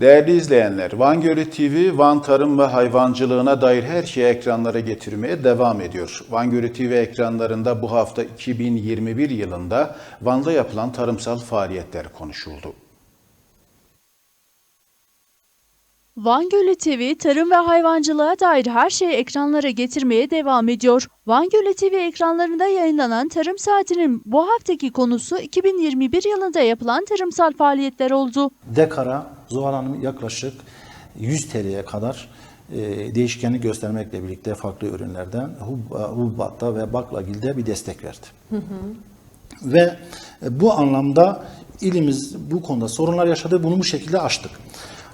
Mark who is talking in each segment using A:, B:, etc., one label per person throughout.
A: Değerli izleyenler, Van Gölü TV, Van tarım ve hayvancılığına dair her şeyi ekranlara getirmeye devam ediyor. Van Gölü TV ekranlarında bu hafta 2021 yılında Van'da yapılan tarımsal faaliyetler konuşuldu.
B: Van Gölü TV, tarım ve hayvancılığa dair her şeyi ekranlara getirmeye devam ediyor. Van Gölü TV ekranlarında yayınlanan Tarım Saati'nin bu haftaki konusu 2021 yılında yapılan tarımsal faaliyetler oldu.
C: Dekara Zuhal Hanım yaklaşık 100 TL'ye kadar e, değişkenlik göstermekle birlikte farklı ürünlerden hub- Hubat'ta ve Baklagil'de bir destek verdi. Ve e, bu anlamda ilimiz bu konuda sorunlar yaşadı. Bunu bu şekilde aştık.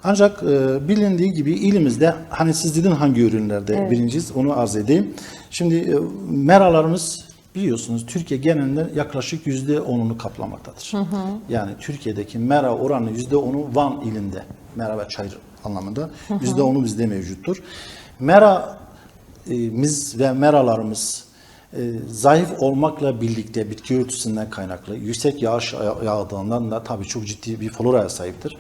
C: Ancak e, bilindiği gibi ilimizde hani siz dedin hangi ürünlerde birinciyiz onu arz edeyim. Şimdi e, meralarımız biliyorsunuz Türkiye genelinde yaklaşık yüzde onunu kaplamaktadır. Yani Türkiye'deki mera oranı yüzde onu Van ilinde. Mera ve çayır anlamında yüzde onu bizde mevcuttur. Mera e, ve meralarımız e, zayıf olmakla birlikte bitki örtüsünden kaynaklı yüksek yağış ya- yağdığından da tabii çok ciddi bir floraya sahiptir.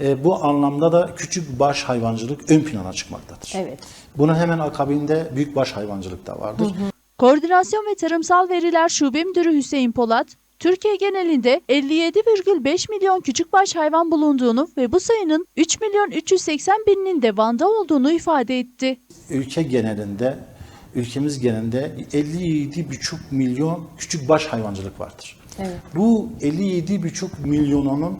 C: E, bu anlamda da küçük baş hayvancılık ön plana çıkmaktadır.
D: Evet.
C: Bunun hemen akabinde büyük baş hayvancılık da vardır.
B: Koordinasyon ve Tarımsal Veriler Şube Müdürü Hüseyin Polat, Türkiye genelinde 57,5 milyon küçükbaş hayvan bulunduğunu ve bu sayının 3 milyon 380 bininin de Van'da olduğunu ifade etti.
C: Ülke genelinde ülkemiz genelinde 57,5 milyon küçük baş hayvancılık vardır.
D: Evet.
C: Bu 57,5 milyonunun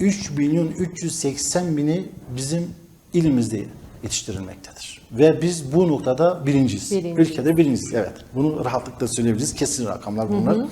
C: 3 milyon 380 bini bizim ilimizde yetiştirilmektedir. Ve biz bu noktada birinciyiz.
D: Birinci.
C: Ülkede birinciyiz. Evet. Bunu rahatlıkla söyleyebiliriz. Kesin rakamlar bunlar.